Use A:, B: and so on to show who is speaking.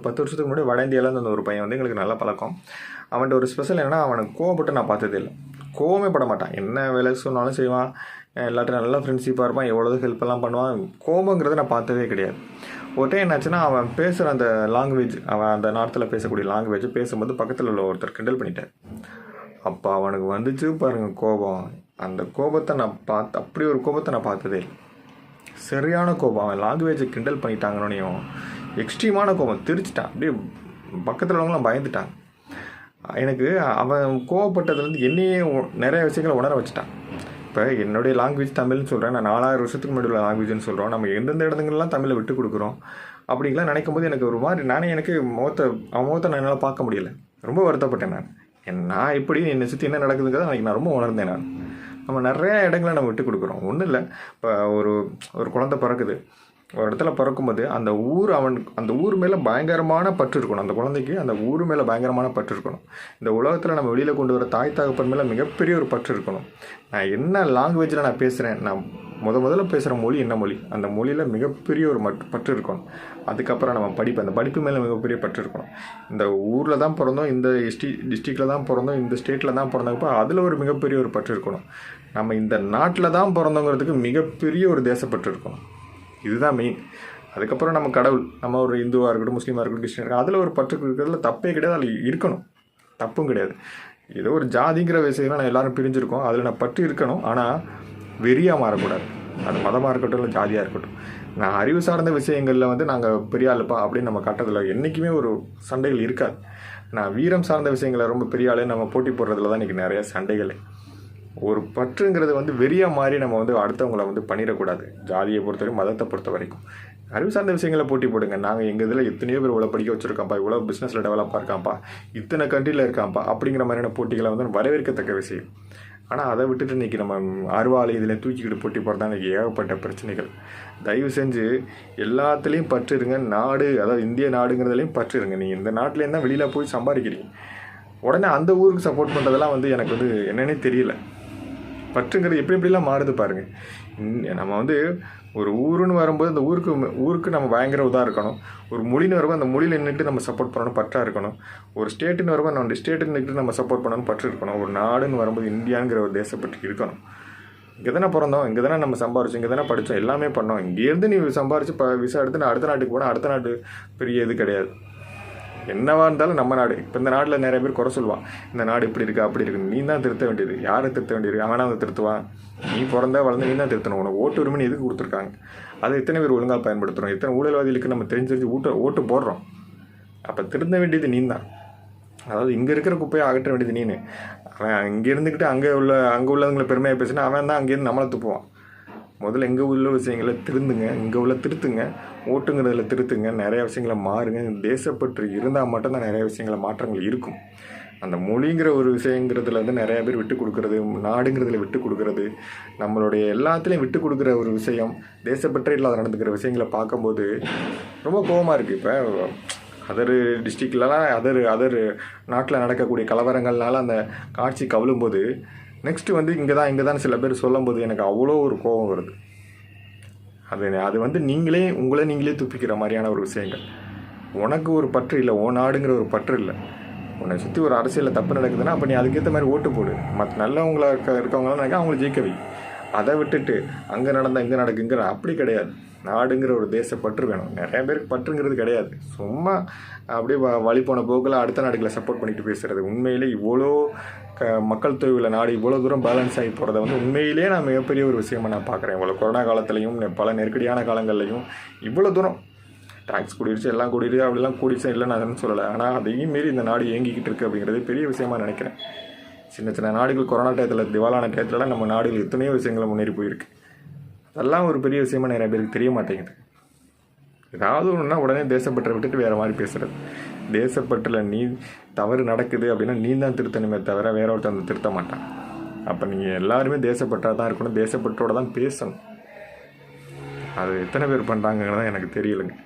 A: ஒரு பத்து வருஷத்துக்கு முன்னாடி வட இந்தியாவிலேருந்து அந்த ஒரு பையன் வந்து எங்களுக்கு நல்ல பழக்கம். அவன்கிட்ட ஒரு ஸ்பெஷல் என்னென்னா அவனுக்கு கோவப்பட்டு நான் பார்த்ததே இல்லை. கோவமே பட மாட்டான். என்ன வேலை சொன்னாலும் செய்வான். எல்லாத்தையும் நல்லா ஃப்ரெண்ட்ஷிப்பாக இருப்பான். எவ்வளோ ஹெல்ப் எல்லாம் பண்ணுவான். கோபங்கிறத நான் பார்த்ததே கிடையாது. ஒரு என்னாச்சுன்னா அவன் பேசுகிற அந்த லாங்குவேஜ் அவன் அந்த நார்த்தில் பேசக்கூடிய லாங்குவேஜ் பேசும்போது பக்கத்தில் உள்ள ஒருத்தர் கிண்டல் பண்ணிட்டார். அப்போ அவனுக்கு வந்துச்சு பாருங்கள் கோபம். அந்த கோபத்தை நான் பார்த்து அப்படி ஒரு கோபத்தை நான் பார்த்ததே இல்லை. சரியான கோபம். அவன் லாங்குவேஜை கிண்டல் பண்ணிட்டாங்கன்னொன்னையும் எக்ஸ்ட்ரீமான கோபம். திரிச்சிட்டான் அப்படியே பக்கத்தில் உள்ளவங்களாம் பயந்துட்டாங்க. எனக்கு அவன் கோவப்பட்டதுலேருந்து என்னையே நிறைய விஷயங்களை உணர வச்சுட்டான். இப்போ என்னுடைய லாங்குவேஜ் தமிழ்னு சொல்கிறேன் நான் நாலாயிரம் வருஷத்துக்கு முன்னாடி உள்ள லாங்குவேஜ்னு சொல்கிறோம் நம்ம எந்தெந்த இடத்துங்கள்லாம் தமிழை விட்டு கொடுக்குறோம் அப்படிங்கலாம் நினைக்கும் போது எனக்கு ஒரு மாதிரி நானே எனக்கு முகத்தை அவன் முகத்தை நான் என்னால் பார்க்க முடியல. ரொம்ப வருத்தப்பட்டேன் நான். என் நான் எப்படி என்னை சுற்றி என்ன நடக்குதுங்கிறத அன்றைக்கி நான் ரொம்ப உணர்ந்தேன் நான். நம்ம நிறையா இடங்களை நம்ம விட்டு கொடுக்குறோம். ஒன்றும் இல்லை. இப்போ ஒரு ஒரு குழந்தை பிறக்குது. ஒரு இடத்துல பிறக்கும்போது அந்த ஊர் அவன் அந்த ஊர் மேலே பயங்கரமான பற்று இருக்கணும். அந்த குழந்தைக்கு அந்த ஊர் மேலே பயங்கரமான பற்று இருக்கணும். இந்த உலகத்தில் நம்ம வெளியில் கொண்டு வர தாய் தகப்பன் மேலே மிகப்பெரிய ஒரு பற்று இருக்கணும். நான் என்ன லாங்குவேஜில் நான் பேசுகிறேன் நான் முத முதல்ல பேசுகிற மொழி என்ன மொழி? அந்த மொழியில் மிகப்பெரிய ஒரு மட் பற்று இருக்கணும். அதுக்கப்புறம் நம்ம படிப்பு அந்த படிப்பு மேலே மிகப்பெரிய பற்று இருக்கணும். இந்த ஊரில் தான் பிறந்தோம் இந்த எஸ்டி டிஸ்ட்ரிக்டில் தான் பிறந்தோம் இந்த ஸ்டேட்டில் தான் பிறந்தப்போ அதில் ஒரு மிகப்பெரிய ஒரு பற்று இருக்கணும். நம்ம இந்த நாட்டில் தான் பிறந்தோங்கிறதுக்கு மிகப்பெரிய ஒரு தேசப்பற்று இருக்கணும். இதுதான் மெயின் அதுக்கப்புறம் நம்ம கடவுள் நம்ம ஒரு இந்துவாக இருக்கட்டும் முஸ்லீமாக இருக்கட்டும் கிறிஸ்டின் இருக்கட்டும் அதில் ஒரு பற்று இருக்கிறதுல தப்பே கிடையாது அதில் இருக்கணும். தப்பும் கிடையாது. ஏதோ ஒரு ஜாதிங்கிற விஷயம் நான் எல்லாரும் பிரிஞ்சிருக்கோம் அதில் நான் பற்று இருக்கணும் ஆனால் வெறியாக மாறக்கூடாது. அது மதமாக இருக்கட்டும் இல்லை ஜாதியாக இருக்கட்டும். நான் அறிவு சார்ந்த விஷயங்களில் வந்து நாங்கள் பெரிய ஆளுப்பா அப்படின்னு நம்ம கட்டத்தில் என்றைக்குமே ஒரு சண்டைகள் இருக்காது. நான் வீரம் சார்ந்த விஷயங்களை ரொம்ப பெரிய ஆளு நம்ம போட்டி போடுறதுல தான் இன்றைக்கி நிறையா சண்டைகளே. ஒரு பற்றுங்கிறது வந்து வெறியாக மாதிரி நம்ம வந்து அடுத்தவங்களை வந்து பண்ணிடக்கூடாது. ஜாதியை பொறுத்தவரைக்கும் மதத்தை பொறுத்த வரைக்கும் அறிவு சார்ந்த விஷயங்களை போட்டி போடுங்க. நாங்கள் எங்கள் இதில் எத்தனையோ பேர் இவ்வளோ படிக்க வச்சுருக்காம்ப்பா இவ்வளோ பிஸ்னஸில் டெவலப்பாக இருக்காம்ப்பா இத்தனை கண்ட்ரியில் இருக்காம்ப்பா அப்படிங்கிற மாதிரியான போட்டிகளை வந்து வரவேற்கத்தக்க விஷயம். ஆனால் அதை விட்டுட்டு இன்றைக்கி நம்ம அருவாலை இதில் தூக்கிக்கிட்டு போட்டி போகிறதா இன்றைக்கி ஏகப்பட்ட பிரச்சனைகள். தயவு செஞ்சு எல்லாத்துலேயும் பற்று இருங்க நாடு அதாவது இந்திய நாடுங்கிறதுலையும் பற்று இருங்க நீங்கள் இந்த நாட்டிலேருந்து தான் வெளியில் போய் சம்பாதிக்கிறீங்க. உடனே அந்த ஊருக்கு சப்போர்ட் பண்ணுறதெல்லாம் வந்து எனக்கு வந்து என்னன்னே தெரியல. பற்றுங்கிறது எப்படி எப்படிலாம் மாறுது பாருங்கள் நம்ம வந்து ஒரு ஊருன்னு வரும்போது அந்த ஊருக்கு ஊருக்கு நம்ம பயங்கர இதாக இருக்கணும். ஒரு மொழின்னு வரும்போது அந்த மொழியில் நின்றுட்டு நம்ம சப்போர்ட் பண்ணணும் பற்றா இருக்கணும். ஒரு ஸ்டேட்டுன்னு வரும்போது நம்ம ஸ்டேட்டுன்னு நின்றுட்டு நம்ம சப்போர்ட் பண்ணணும் பற்று இருக்கணும். ஒரு நாடுன்னு வரும்போது இந்தியாங்கிற ஒரு தேசப்பட்டு இருக்கணும். இங்கே தானே பிறந்தோம் இங்கே தானே நம்ம சம்பாரிச்சோம் இங்கே தானே படித்தோம் எல்லாமே பண்ணோம். இங்கேருந்து நீ சம்பாரிச்சு ப விசா எடுத்து நான் அடுத்த நாட்டுக்கு போனால் அடுத்த நாட்டு பெரிய இது கிடையாது. என்னவா இருந்தாலும் நம்ம நாடு. இப்போ இந்த நாட்டில் நிறைய பேர் குறை சொல்லுவான். இந்த நாடு இப்படி இருக்கா அப்படி இருக்கு. நீ தான் திருத்த வேண்டியது. யாரை திருத்த வேண்டியது? அவனா அதை திருத்துவான் நீ பிறந்தா வளர்ந்து நீ தான் திருத்தணும். உனக்கு ஓட்டு உரிமை எதுக்கு கொடுத்துருக்காங்க? அதை எத்தனை பேர் ஒழுங்காக பயன்படுத்துகிறோம் எத்தனை ஊழல்வாதிகளுக்கு நம்ம தெரிஞ்சு தெரிஞ்சு ஊட்ட ஓட்டு போடுறோம். அப்போ திருந்த வேண்டியது நீ தான். அதாவது இங்கே இருக்கிற குப்பையை அகற்ற வேண்டியது நீனு. அவன் இங்கே இருந்துக்கிட்டு அங்கே உள்ள அங்கே உள்ளவங்களை பெருமையாக பேசினா அவன் தான் அங்கேருந்து நம்மளை துப்புவான். முதல்ல எங்கே உள்ள விஷயங்களை திருந்துங்க இங்கே உள்ள திருத்துங்க ஓட்டுங்கிறதுல திருத்துங்க நிறைய விஷயங்களை மாறுங்க. தேசப்பற்று இருந்தால் மட்டும்தான் நிறைய விஷயங்கள மாற்றங்கள் இருக்கும். அந்த மொழிங்கிற ஒரு விஷயங்கிறதுல வந்து நிறையா பேர் விட்டு கொடுக்குறது நாடுங்கிறதுல விட்டு கொடுக்கறது நம்மளுடைய எல்லாத்துலேயும் விட்டு கொடுக்குற ஒரு விஷயம் தேசப்பற்றே இல்லாத நடந்துக்கிற விஷயங்களை பார்க்கும்போது ரொம்ப கோபமாக இருக்குது இப்போ அதர் டிஸ்ட்ரிக்ட்லலாம் அதர் அதர் நாட்டில் நடக்கக்கூடிய கலவரங்கள்னால அந்த காட்சி கவலும்போது நெக்ஸ்ட்டு வந்து இங்கே தான் இங்கே தான் சில பேர் சொல்லும்போது எனக்கு அவ்வளோ ஒரு கோபம் வருது. அது அது வந்து நீங்களே உங்களை நீங்களே துப்பிக்கிற மாதிரியான ஒரு விஷயங்கள். உனக்கு ஒரு பற்று இல்லை ஓ நாடுங்கிற ஒரு பற்று இல்லை. உன்னை சுற்றி ஒரு அரசியலில் தப்பு நடக்குதுன்னா அப்போ நீ அதுக்கேற்ற மாதிரி ஓட்டு போடு. மற்ற நல்லவங்களா இருக்க இருக்கவங்களாம் நினைக்க அவங்கள ஜெயிக்க வை. அதை விட்டுட்டு அங்கே நடந்தால் இங்கே நடக்குங்கிற அப்படி கிடையாது. நாடுங்கிற ஒரு தேசப்பற்று வேணும். நிறைய பேருக்கு பற்றுங்கிறது கிடையாது. சும்மா அப்படியே வ- வழி போன போக்கில் அடுத்த நாடுகளை சப்போர்ட் பண்ணிட்டு பேசுறது. உண்மையிலே இவ்வளோ க மக்கள் தொகை உள்ள நாடு இவ்வளோ தூரம் பேலன்ஸ் ஆகி போகிறத வந்து உண்மையிலேயே நான் மிகப்பெரிய ஒரு விஷயமாக நான் பார்க்குறேன். இவ்வளோ கொரோனா காலத்துலையும் பல நெருக்கடியான காலங்கள்லையும் இவ்வளோ தூரம் டாக்ஸ் கூடிருச்சு எல்லாம் கூடிடுச்சு அப்படிலாம் கூடிருச்சு இல்லை நான் சொல்லலை. ஆனால் அதையும் மீறி இந்த நாடு இயங்கிக்கிட்டு இருக்கு அப்படிங்கிறது பெரிய விஷயமா நினைக்கிறேன். சின்ன சின்ன நாடுகள் கொரோனா டயத்தில் திவாலான டயத்துலலாம் நம்ம நாடுகள் எத்தனையோ விஷயங்களை முன்னேறி போயிருக்கு. அதெல்லாம் ஒரு பெரிய விஷயமா நிறைய பேருக்கு தெரிய மாட்டேங்குது. ஏதாவது ஒன்றுனா உடனே தேசப்பற்றை விட்டுட்டு வேறு மாதிரி பேசுகிறது தேசப்பற்றில் நீ தவறு நடக்குது அப்படின்னா நீ தான் திருத்தணுமே தவிர வேற ஒருத்தர் அந்த திருத்த மாட்டான். அப்போ நீங்கள் எல்லாருமே தேசப்பற்றாக தான் இருக்கணும் தேசப்பற்றோடு தான் பேசணும். அது எத்தனை பேர் பண்ணுறாங்கிறது எனக்கு தெரியலைங்க.